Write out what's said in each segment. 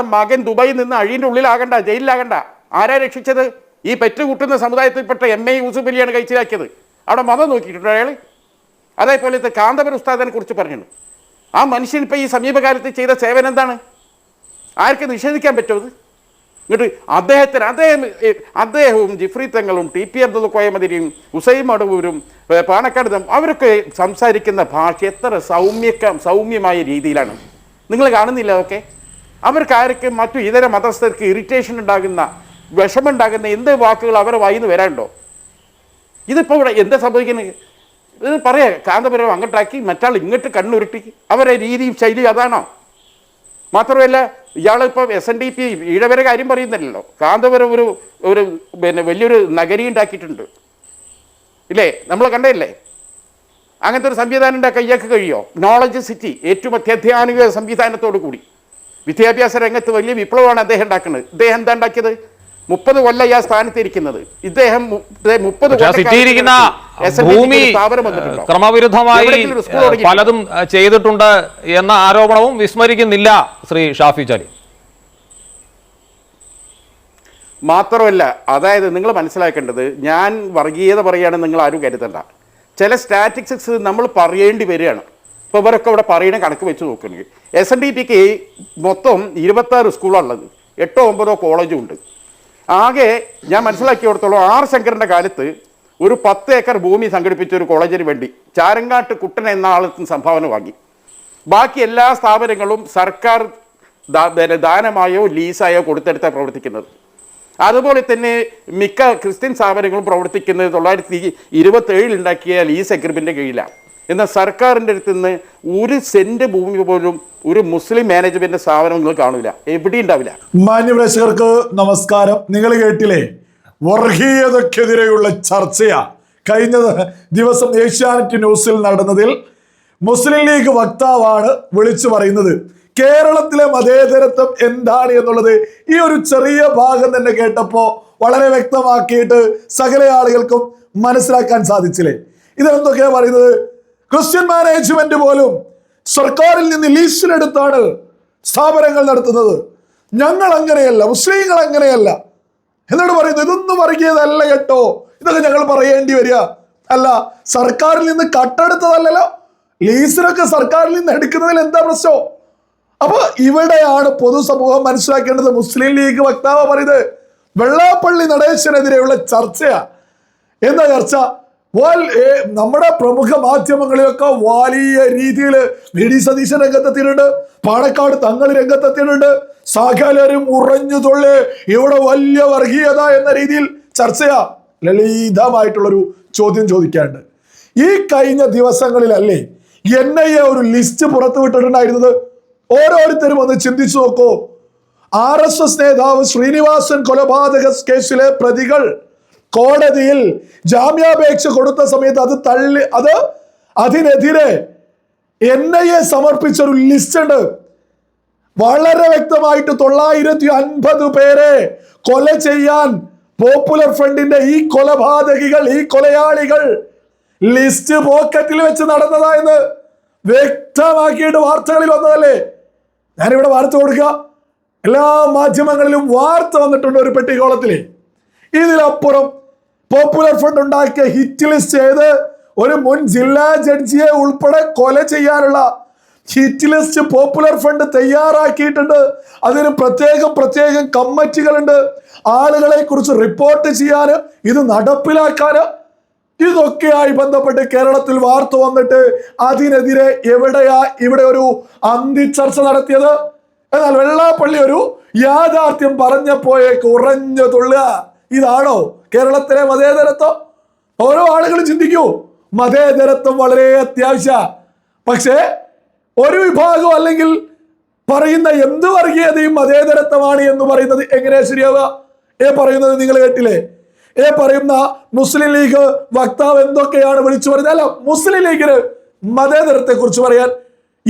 ഇയാളുടെ മകൻ ദുബായിൽ നിന്ന് അഴിയുടെ ഉള്ളിലാകണ്ട ജയിലിലാകണ്ട. ആരാ രക്ഷിച്ചത്? ഈ പെറ്റുകൂട്ടുന്ന സമുദായത്തിൽപ്പെട്ട എം എ യൂസുഫ് അലിയാണ് കഴിച്ചിലാക്കിയത്. അവിടെ മതം നോക്കിയിട്ടുണ്ട് അയാൾ അതേപോലെ കാന്തപുര ഉസ്താദിനെ കുറിച്ച് പറഞ്ഞു ആ മനുഷ്യൻ ഇപ്പോൾ ഈ സമീപകാലത്ത് ചെയ്ത സേവനം എന്താണ്? ആർക്ക് നിഷേധിക്കാൻ പറ്റുമത് എന്നിട്ട് അദ്ദേഹത്തിന് അദ്ദേഹം അദ്ദേഹവും ജിഫ്രി തങ്ങളും ടി പി അബ്ദുൽ കോയമതിരിയും ഹുസൈൻ മടവൂരും പാണക്കാട് അവരൊക്കെ സംസാരിക്കുന്ന ഭാഷ എത്ര സൗമ്യക്ക സൗമ്യമായ രീതിയിലാണ്. നിങ്ങൾ കാണുന്നില്ല അതൊക്കെ? അവർക്ക് ആർക്ക് മറ്റു ഇതര മതസ്ഥർക്ക് ഇറിറ്റേഷൻ ഉണ്ടാകുന്ന വിഷമുണ്ടാകുന്ന എന്ത് വാക്കുകൾ അവരെ വായിന്ന് വരാനുണ്ടോ? ഇതിപ്പോൾ ഇവിടെ എന്താ സംഭവിക്കുന്നത് ഇത് പറയാം കാന്തപുരം അങ്ങോട്ടാക്കി മറ്റാൾ ഇങ്ങോട്ട് കണ്ണുരുട്ടി. അവരെ രീതിയും ശൈലിയും അതാണോ? മാത്രമല്ല ഇയാളിപ്പോൾ എസ് എൻ ഡി പി ഈഴവരെ കാര്യം പറയുന്നില്ലല്ലോ. കാന്തപുരം ഒരു ഒരു പിന്നെ വലിയൊരു നഗരി ഉണ്ടാക്കിയിട്ടുണ്ട്. ഇല്ലേ? നമ്മൾ കണ്ടതല്ലേ? അങ്ങനത്തെ ഒരു സംവിധാനം ഉണ്ടാക്കാൻ ഇയാൾക്ക് കഴിയോ? നോളജ് സിറ്റി ഏറ്റവും അത്യധ്യാനിക സംവിധാനത്തോടു കൂടി വിദ്യാഭ്യാസ രംഗത്ത് വലിയ വിപ്ലവമാണ് അദ്ദേഹം ഉണ്ടാക്കുന്നത്. ഇദ്ദേഹം എന്താ ഉണ്ടാക്കിയത്? മുപ്പത് കൊല്ലം ഈ ആ സ്ഥാനത്ത് ഇരിക്കുന്നത് ഇദ്ദേഹം മുപ്പത് ഭൂമി ക്രമവിരുദ്ധമായി പലതും ചെയ്തിട്ടുണ്ട് എന്ന ആരോപണവും വിസ്മരിക്കുന്നില്ല ശ്രീ ഷാഫി ചാലി. മാത്രമല്ല അതായത് നിങ്ങൾ മനസ്സിലാക്കേണ്ടത് ഞാൻ വർഗീയത പറയുകയാണെന്ന് നിങ്ങൾ ആരും കരുതണ്ട. ചില സ്റ്റാറ്റിസ്റ്റിക്സ് നമ്മൾ പറയേണ്ടി വരികയാണ്. ഇപ്പോൾ ഇവരൊക്കെ ഇവിടെ പറയുന്ന കണക്ക് വെച്ച് നോക്കുകയാണെങ്കിൽ എസ് എൻ ഡി പിക്ക് മൊത്തം ഇരുപത്താറ് സ്കൂളുള്ളത് എട്ടോ ഒമ്പതോ കോളേജും ഉണ്ട്. ആകെ ഞാൻ മനസ്സിലാക്കിയിടത്തോളം ആർ ശങ്കറിന്റെ കാലത്ത് ഒരു പത്ത് ഏക്കർ ഭൂമി സംഘടിപ്പിച്ച ഒരു കോളേജിന് വേണ്ടി ചാരങ്കാട്ട് കുട്ടൻ എന്ന ആളത്തിന് സംഭാവന വാങ്ങി. ബാക്കി എല്ലാ സ്ഥാപനങ്ങളും സർക്കാർ ദാനമായോ ലീസായോ കൊടുത്തെടുത്താണ് പ്രവർത്തിക്കുന്നത്. അതുപോലെ തന്നെ മിക്ക ക്രിസ്ത്യൻ സ്ഥാപനങ്ങളും പ്രവർത്തിക്കുന്നത് തൊള്ളായിരത്തി ഇരുപത്തേഴിൽ ഉണ്ടാക്കിയ ലീസ് എഗ്രിമെന്റ് കീഴിലാണ്. എന്നാൽ സർക്കാരിന്റെ അടുത്ത് നിന്ന് ഒരു സെന്റ് ഭൂമി പോലും ഒരു മുസ്ലിം മാനേജ്മെന്റ് സ്ഥാപനം നിങ്ങൾ കാണില്ല. എവിടെയും ഉണ്ടാവില്ല. മാന്യപ്രേക്ഷകർക്ക് നമസ്കാരം. നിങ്ങൾ കേട്ടില്ലേ? വർഗീയതക്കെതിരെയുള്ള ചർച്ചയാ. കഴിഞ്ഞ ദിവസം ഏഷ്യാനെറ്റ് ന്യൂസിൽ നടന്നതിൽ മുസ്ലിം ലീഗ് വക്താവാണ് വിളിച്ചു പറയുന്നത്. കേരളത്തിലെ മതേതരത്വം എന്താണ് എന്നുള്ളത് ഈ ഒരു ചെറിയ ഭാഗം തന്നെ കേട്ടപ്പോൾ വളരെ വ്യക്തമാക്കിയിട്ട് സകല ആളുകൾക്കും മനസ്സിലാക്കാൻ സാധിച്ചില്ലേ? ഇതെന്തൊക്കെയാണ് പറയുന്നത്? ക്രിസ്ത്യൻ മാനേജ്മെന്റ് പോലും സർക്കാരിൽ നിന്ന് ലീസിലെടുത്താണ് സ്ഥാപനങ്ങൾ നടത്തുന്നത്. ഞങ്ങൾ അങ്ങനെയല്ല മുസ്ലിങ്ങൾ അങ്ങനെയല്ല. എന്നോട് പറയുന്നു ഇതൊന്നും വർഗീയതല്ല കേട്ടോ. ഇതൊക്കെ ഞങ്ങൾ പറയേണ്ടി വരിക. അല്ല സർക്കാരിൽ നിന്ന് കട്ടെടുത്തതല്ലല്ലോ. ലീസിനൊക്കെ സർക്കാരിൽ നിന്ന് എടുക്കുന്നതിൽ എന്താ പ്രശ്നം? അപ്പൊ ഇവിടെയാണ് പൊതുസമൂഹം മനസ്സിലാക്കേണ്ടത്. മുസ്ലിം ലീഗ് വക്താവ് പറയുന്നത് വെള്ളാപ്പള്ളി നടേശനെതിരെയുള്ള ചർച്ചയാ. എന്താ ചർച്ച? നമ്മുടെ പ്രമുഖ മാധ്യമങ്ങളിലൊക്കെ വലിയ രീതിയിൽ വി ഡി സതീശൻ രംഗത്തെത്തിയിട്ടുണ്ട്. പാണക്കാട് തങ്ങൾ രംഗത്തെത്തിയിട്ടുണ്ട്. സകലരും ഉറഞ്ഞു തൊള്ളേ ഇവിടെ വലിയ വർഗീയത എന്ന രീതിയിൽ ചർച്ചയാ ലളിതമായിട്ടുള്ളൊരു ചോദ്യം ചോദിക്കാണ്ട് ഈ കഴിഞ്ഞ ദിവസങ്ങളിലല്ലേ എൻ ഐ എ ഒരു ലിസ്റ്റ് പുറത്തുവിട്ടിട്ടുണ്ടായിരുന്നത്? ഓരോരുത്തരും ഒന്ന് ചിന്തിച്ചു നോക്കൂ. ആർ എസ് എസ് നേതാവ് ശ്രീനിവാസൻ കൊലപാതക കേസിലെ പ്രതികൾ കോടതിയിൽ ജാമ്യാപേക്ഷ കൊടുത്ത സമയത്ത് അത് തള്ളി അത് അതിനെതിരെ എൻ ഐ എ സമർപ്പിച്ച ഒരു ലിസ്റ്റ് ഉണ്ട് വളരെ വ്യക്തമായിട്ട് തൊള്ളായിരത്തി അൻപത് പേരെ കൊല ചെയ്യാൻ പോപ്പുലർ ഫ്രണ്ടിന്റെ ഈ കൊലപാതകികൾ ഈ കൊലയാളികൾ ലിസ്റ്റ് പോക്കറ്റിൽ വെച്ച് നടന്നതായെന്ന് വ്യക്തമാക്കിയിട്ട് വാർത്തകളിൽ വന്നതല്ലേ? ഞാനിവിടെ വാർത്ത കൊടുക്കുക. എല്ലാ മാധ്യമങ്ങളിലും വാർത്ത വന്നിട്ടുണ്ട് ഒരു പെട്ടിക്കോളത്തിൽ. ഇതിലപ്പുറം പോപ്പുലർ ഫ്രണ്ട് ഉണ്ടാക്കിയ ഹിറ്റ് ലിസ്റ്റ് ചെയ്ത് ഒരു മുൻ ജില്ലാ ജഡ്ജിയെ ഉൾപ്പെടെ കൊല ചെയ്യാനുള്ള ഹിറ്റ് ലിസ്റ്റ് പോപ്പുലർ ഫ്രണ്ട് തയ്യാറാക്കിയിട്ടുണ്ട്. അതിന് പ്രത്യേകം പ്രത്യേകം കമ്മിറ്റികളുണ്ട്. ആളുകളെ കുറിച്ച് റിപ്പോർട്ട് ചെയ്യാന് ഇത് നടപ്പിലാക്കാന് ഇതൊക്കെയായി ബന്ധപ്പെട്ട് കേരളത്തിൽ വാർത്ത വന്നിട്ട് അതിനെതിരെ എവിടെയാ ഇവിടെ ഒരു അന്തി ചർച്ച നടത്തിയത്? എന്നാൽ വെള്ളാപ്പള്ളി ഒരു യാഥാർത്ഥ്യം പറഞ്ഞപ്പോയേക്ക് ഉറഞ്ഞു തുള്ളുക. ഇതാണോ കേരളത്തിലെ മതേതരത്വം? ഓരോ ആളുകളും ചിന്തിക്കൂ. മതേതരത്വം വളരെ അത്യാവശ്യ. പക്ഷേ ഒരു വിഭാഗം അല്ലെങ്കിൽ പറയുന്ന എന്ത് വർഗീയതയും മതേതരത്വമാണ് എന്ന് പറയുന്നത് എങ്ങനെ ശരിയാവുക? ഏ പറയുന്നത് നിങ്ങൾ കേട്ടില്ലേ? ഏ പറയുന്ന മുസ്ലിം ലീഗ് വക്താവ് എന്തൊക്കെയാണ് വിളിച്ചു പറഞ്ഞത്? അല്ല മുസ്ലിം ലീഗിന് മതേതരത്തെ കുറിച്ച് പറയാൻ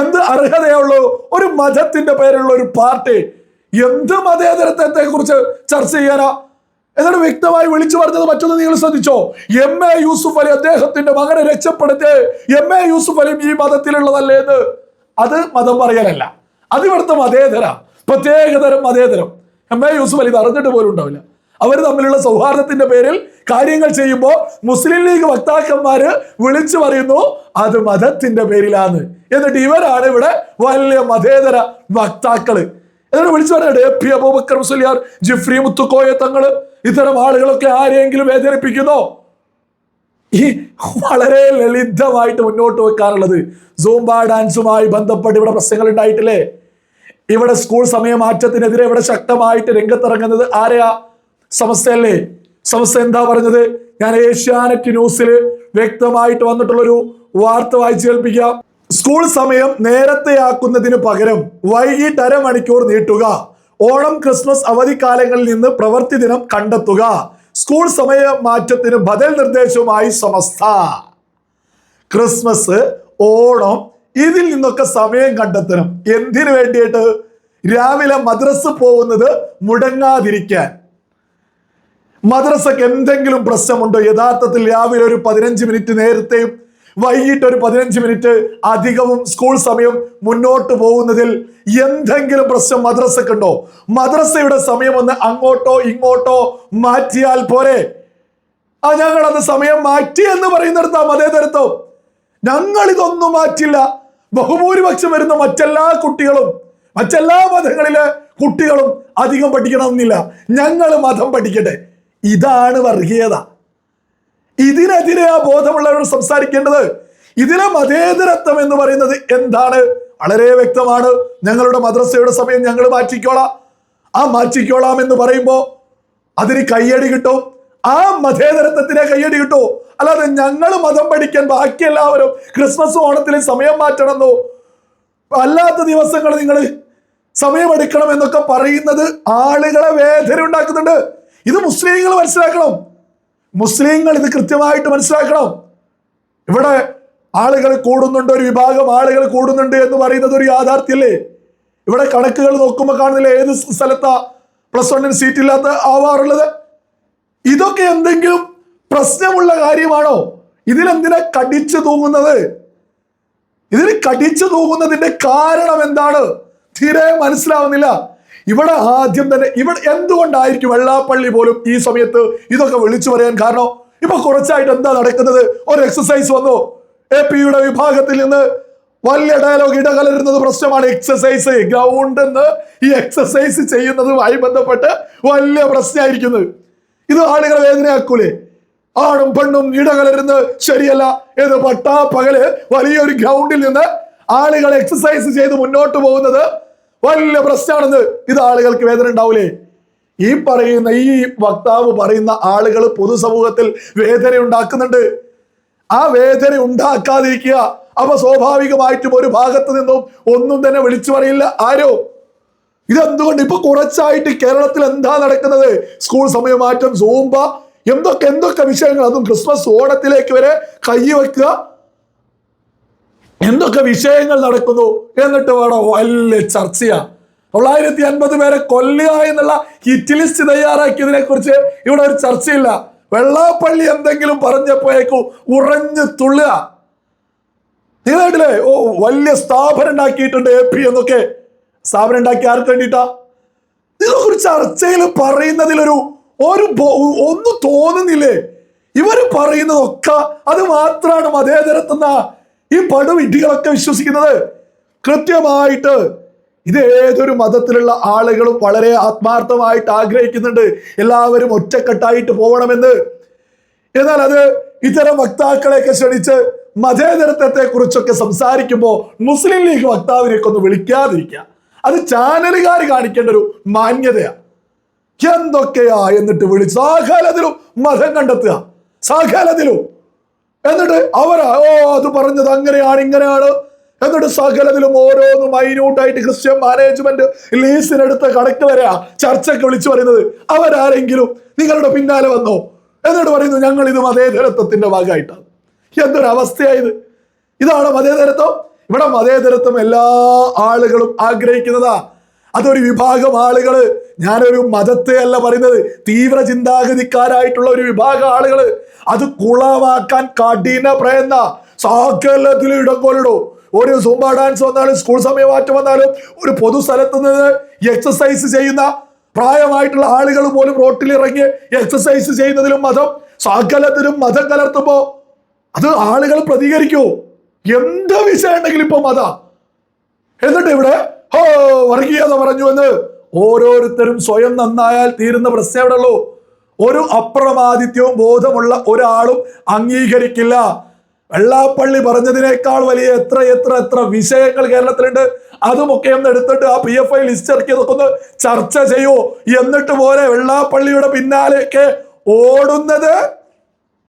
എന്ത് അർഹതയുള്ളൂ? ഒരു മതത്തിന്റെ പേരുള്ള ഒരു പാർട്ടി എന്ത് മതേതരത്വത്തെ കുറിച്ച് ചർച്ച ചെയ്യാനാ? എന്നിട്ട് വ്യക്തമായി വിളിച്ചു പറഞ്ഞത് മറ്റൊന്ന് നിങ്ങൾ ശ്രദ്ധിച്ചോ. എം എ യൂസുഫ് അലി അദ്ദേഹത്തിന്റെ മകനെ രക്ഷപ്പെടുത്തി എം എ യൂസുഫ് അലിയും ഈ മതത്തിലുള്ളതല്ലേ എന്ന്. അത് മതം പറയലല്ല. അത് ഇവിടുത്തെ മതേതര. പ്രത്യേകതരം മതേതരം. എം എ യൂസുഫ് അലി അറിഞ്ഞിട്ട് പോലും ഉണ്ടാവില്ല. അവർ തമ്മിലുള്ള സൗഹാർദ്ദത്തിന്റെ പേരിൽ കാര്യങ്ങൾ ചെയ്യുമ്പോൾ മുസ്ലിം ലീഗ് വക്താക്കന്മാര് വിളിച്ചു പറയുന്നു അത് മതത്തിന്റെ പേരിലാണ് എന്നിട്ട് ഇവരാണ് ഇവിടെ വലിയ മതേതര വക്താക്കൾ. എന്നിട്ട് വിളിച്ചു എ പി അബൂബക്കർ മുസ്ലിയാർ ജിഫ്രി മുത്തുക്കോയ തങ്ങൾ. ഇത്തരം ആളുകളൊക്കെ ആരെങ്കിലും വേദനിപ്പിക്കുന്നോ? ഈ വളരെ ലളിതമായിട്ട് മുന്നോട്ട് വെക്കാറുള്ളത്. സൂംബ ഡാൻസുമായി ബന്ധപ്പെട്ട് ഇവിടെ പ്രശ്നങ്ങൾ ഉണ്ടായിട്ടില്ലേ? ഇവിടെ സ്കൂൾ സമയമാറ്റത്തിനെതിരെ ഇവിടെ ശക്തമായിട്ട് രംഗത്തിറങ്ങുന്നത് ആരെയാ? സമസ്തയല്ലേ? സമസ്ത എന്താ പറഞ്ഞത്? ഞാൻ ഏഷ്യാനെറ്റ് ന്യൂസിൽ വ്യക്തമായിട്ട് വന്നിട്ടുള്ളൊരു വാർത്ത വായിച്ചു കേൾപ്പിക്കാം. സ്കൂൾ സമയം നേരത്തെയാക്കുന്നതിന് പകരം വൈകിട്ട് അരമണിക്കൂർ നീട്ടുക. ഓണം ക്രിസ്മസ് അവധിക്കാലങ്ങളിൽ നിന്ന് പ്രവൃത്തി ദിനം കണ്ടെത്തുക. സ്കൂൾ സമയ മാറ്റത്തിന് ബദൽ നിർദ്ദേശവുമായി സമസ്ത. ക്രിസ്മസ് ഓണം ഇതിൽ നിന്നൊക്കെ സമയം കണ്ടെത്തണം. എന്തിനു വേണ്ടിയിട്ട്? രാവിലെ മദ്രസ് പോകുന്നത് മുടങ്ങാതിരിക്കാൻ. മദ്രസക്ക് എന്തെങ്കിലും പ്രശ്നമുണ്ടോ? യഥാർത്ഥത്തിൽ രാവിലെ ഒരു പതിനഞ്ച് മിനിറ്റ് നേരത്തെയും വൈകിട്ട് ഒരു പതിനഞ്ച് മിനിറ്റ് അധികവും സ്കൂൾ സമയം മുന്നോട്ട് പോകുന്നതിൽ എന്തെങ്കിലും പ്രശ്നം മദ്രസക്കുണ്ടോ മദ്രസയുടെ സമയം ഒന്ന് അങ്ങോട്ടോ ഇങ്ങോട്ടോ മാറ്റിയാൽ പോരെ. ആ ഞങ്ങൾ അത് സമയം മാറ്റി എന്ന് പറയുന്നിടത്താം അതേ തരത്തോ ഞങ്ങൾ ഇതൊന്നും മാറ്റില്ല. ബഹുഭൂരിപക്ഷം വരുന്ന മറ്റെല്ലാ കുട്ടികളും മറ്റെല്ലാ മതങ്ങളിലെ കുട്ടികളും അധികം പഠിക്കണമെന്നില്ല. ഞങ്ങൾ മതം പഠിക്കട്ടെ. ഇതാണ് വർഗീയത. ഇതിനെതിരെ ആ ബോധമുള്ളവരോട് സംസാരിക്കേണ്ടത് ഇതിലെ മതേതരത്വം എന്ന് പറയുന്നത് എന്താണ്? വളരെ വ്യക്തമാണ്. ഞങ്ങളുടെ മദ്രസയുടെ സമയം ഞങ്ങൾ മാറ്റിക്കോളാം. ആ മാറ്റിക്കോളാം എന്ന് പറയുമ്പോൾ അതിന് കയ്യടി കിട്ടും. ആ മതേതരത്വത്തിനെ കയ്യടി കിട്ടും. അല്ലാതെ ഞങ്ങൾ മതം പഠിക്കാൻ ബാക്കി എല്ലാവരും ക്രിസ്മസ് ഓണത്തിൽ സമയം മാറ്റണമെന്നോ? അല്ലാത്ത ദിവസങ്ങൾ നിങ്ങൾ സമയമെടുക്കണം എന്നൊക്കെ പറയുന്നത് ആളുകളെ വേദന ഉണ്ടാക്കുന്നുണ്ട്. ഇത് മുസ്ലിങ്ങൾ മനസ്സിലാക്കണം. മുസ്ലിങ്ങൾ ഇത് കൃത്യമായിട്ട് മനസ്സിലാക്കണം. ഇവിടെ ആളുകൾ കൂടുന്നുണ്ട് ഒരു വിഭാഗം ആളുകൾ കൂടുന്നുണ്ട് എന്ന് പറയുന്നത് ഒരു യാഥാർത്ഥ്യല്ലേ ഇവിടെ കണക്കുകൾ നോക്കുമ്പോൾ കാണുന്നില്ല ഏത് സ്ഥലത്താ പ്ലസ് വണ്ണിന് സീറ്റ് ഇല്ലാത്ത ആവാറുള്ളത്? ഇതൊക്കെ എന്തെങ്കിലും പ്രശ്നമുള്ള കാര്യമാണോ? ഇതിലെന്തിനാ കടിച്ചു തൂങ്ങുന്നത്? ഇതിന് കടിച്ചു തൂങ്ങുന്നതിന്റെ കാരണം എന്താണ്? തീരെ മനസ്സിലാവുന്നില്ല. ഇവിടെ ആദ്യം തന്നെ ഇവിടെ എന്തുകൊണ്ടായിരിക്കും വെള്ളാപ്പള്ളി പോലും ഈ സമയത്ത് ഇതൊക്കെ വിളിച്ചു പറയാൻ കാരണം? ഇപ്പൊ കുറച്ചായിട്ട് എന്താ നടക്കുന്നത്? ഒരു എക്സസൈസ് വന്നു. എ പിയുടെ വിഭാഗത്തിൽ നിന്ന് വലിയ ഡയലോഗ് ഇടകലരുന്നത് പ്രശ്നമാണ് എക്സസൈസ് ഗ്രൗണ്ട് എന്ന് ഈ എക്സസൈസ് ചെയ്യുന്നതുമായി ബന്ധപ്പെട്ട് വലിയ പ്രശ്നമായിരിക്കുന്നത് ഇത് ആളുകളെ വേദനയാക്കൂലേ? ആണും പെണ്ണും ഇടകലരുന്ന് ശരിയല്ല. ഏത് പട്ടാ പകൽ വലിയൊരു ഗ്രൗണ്ടിൽ നിന്ന് ആളുകൾ എക്സസൈസ് ചെയ്ത് മുന്നോട്ട് പോകുന്നത് വലിയ പ്രശ്നമാണെന്ന് ഇത് ആളുകൾക്ക് വേദന ഉണ്ടാവൂലേ? ഈ പറയുന്ന ഈ വക്താവ് പറയുന്ന ആളുകൾ പൊതുസമൂഹത്തിൽ വേദന ഉണ്ടാക്കുന്നുണ്ട്. ആ വേദന ഉണ്ടാക്കാതിരിക്കുക അപ്പൊ സ്വാഭാവികമായിട്ടും ഒരു ഭാഗത്ത് നിന്നും ഒന്നും തന്നെ വിളിച്ചു പറയില്ല. ആരോ? ഇതെന്തുകൊണ്ട് ഇപ്പൊ കുറച്ചായിട്ട് കേരളത്തിൽ എന്താ നടക്കുന്നത്? സ്കൂൾ സമയമാറ്റം സൂമ്പ എന്തൊക്കെ എന്തൊക്കെ വിഷയങ്ങൾ? അതും ക്രിസ്മസ് ഓണത്തിലേക്ക് വരെ കൈവെക്കുക എന്തൊക്കെ വിഷയങ്ങൾ നടക്കുന്നു എന്നിട്ട് വേണം വലിയ ചർച്ചയാ. തൊള്ളായിരത്തി അൻപത് പേരെ കൊല്ലുക എന്നുള്ള ഹിറ്റ് ലിസ്റ്റ് തയ്യാറാക്കിയതിനെ കുറിച്ച് ഇവിടെ ഒരു ചർച്ചയില്ല. വെള്ളാപ്പള്ളി എന്തെങ്കിലും പറഞ്ഞപ്പോഴേക്കും ഉറഞ്ഞു തുള്ളുക. നിങ്ങളായിട്ടില്ലേ ഓ വലിയ സ്ഥാപനം ഉണ്ടാക്കിയിട്ടുണ്ട് എ പി എന്നൊക്കെ. സ്ഥാപനം ഉണ്ടാക്കി ആർക്ക് വേണ്ടിയിട്ടാ? ഇതൊക്കെ ഒരു ചർച്ചയിൽ പറയുന്നതിലൊരു ഒരു ഒന്നും തോന്നുന്നില്ലേ? ഇവർ പറയുന്നതൊക്കെ അത് മാത്രമാണ് മതേതരത്തെന്ന ഈ പടുവിഡ്ഢികളൊക്കെ വിശ്വസിക്കുന്നത് കൃത്യമായിട്ട് ഇത് ഏതൊരു മതത്തിലുള്ള ആളുകളും വളരെ ആത്മാർത്ഥമായിട്ട് ആഗ്രഹിക്കുന്നുണ്ട്. എല്ലാവരും ഒറ്റക്കെട്ടായിട്ട് പോകണമെന്ന്. എന്നാൽ അത് ഇത്തരം വക്താക്കളെയൊക്കെ ക്ഷണിച്ച് മതേതരത്വത്തെ കുറിച്ചൊക്കെ സംസാരിക്കുമ്പോൾ മുസ്ലിം ലീഗ് വക്താവിനെയൊക്കെ ഒന്ന് വിളിക്കാതിരിക്കുക. അത് ചാനലുകാർ കാണിക്കേണ്ട ഒരു മാന്യതയാണ് എന്തൊക്കെയാ എന്നിട്ട് വിളിച്ച്? സകലത്തിലും മതം കണ്ടെത്തുക. സകലത്തിലും എന്നിട്ട് അവരാ ഓ അത് പറഞ്ഞത് അങ്ങനെയാണ് ഇങ്ങനെയാണ്. എന്നിട്ട് സകലത്തിലും ഓരോന്നും മൈന്യൂട്ടായിട്ട് ക്രിസ്ത്യൻ മാനേജ്മെന്റ് ലീസിനെടുത്ത കണക്ക് വരെയാ ചർച്ചയ്ക്ക് വിളിച്ചു പറയുന്നത്. അവരാരെങ്കിലും നിങ്ങളുടെ പിന്നാലെ വന്നോ? എന്നിട്ട് പറയുന്നു ഞങ്ങൾ ഇത് മതേതരത്വത്തിന്റെ ഭാഗമായിട്ടാണ്. എന്തൊരു അവസ്ഥയായത് ഇതാണ് മതേതരത്വം. ഇവിടെ മതേതരത്വം എല്ലാ ആളുകളും ആഗ്രഹിക്കുന്നതാ. അതൊരു വിഭാഗം ആളുകൾ ഞാനൊരു മതത്തെ അല്ല പറയുന്നത് തീവ്ര ചിന്താഗതിക്കാരായിട്ടുള്ള ഒരു വിഭാഗം ആളുകൾ അത് കുളമാക്കാൻ കഠിന പ്രയത്ന. സാക്കലത്തിൽ ഇടം കൊല്ലടോ ഒരു സുമ്പ ഡാൻസ് വന്നാലും സ്കൂൾ സമയമാറ്റം വന്നാലും ഒരു പൊതു സ്ഥലത്ത് നിന്ന് എക്സസൈസ് ചെയ്യുന്ന പ്രായമായിട്ടുള്ള ആളുകൾ പോലും റോട്ടിൽ ഇറങ്ങി എക്സസൈസ് ചെയ്യുന്നതിലും മതം സാക്കലത്തിലും മതം കലർത്തുമ്പോ അത് ആളുകൾ പ്രതികരിക്കൂ. എന്ത് വിഷയം ഉണ്ടെങ്കിലും ഇപ്പൊ മത. എന്നിട്ട് ഇവിടെ ഹോ വർഗീയത പറഞ്ഞു എന്ന് ഓരോരുത്തരും സ്വയം നന്നായാൽ തീരുന്ന പ്രശ്നം എവിടെ ഉള്ളൂ ഒരു അപ്രമാദിത്യവും ബോധമുള്ള ഒരാളും അംഗീകരിക്കില്ല. വെള്ളാപ്പള്ളി പറഞ്ഞതിനേക്കാൾ വലിയ എത്ര എത്ര എത്ര വിഷയങ്ങൾ കേരളത്തിലുണ്ട്. അതുമൊക്കെ ഒന്ന് എടുത്തിട്ട് ആ പി എഫ് ഐ ലിസ്റ്റ് ഇറക്കിയതൊക്കെ ഒന്ന് ചർച്ച ചെയ്യൂ. എന്നിട്ട് പോലെ വെള്ളാപ്പള്ളിയുടെ പിന്നാലെയൊക്കെ ഓടുന്നത്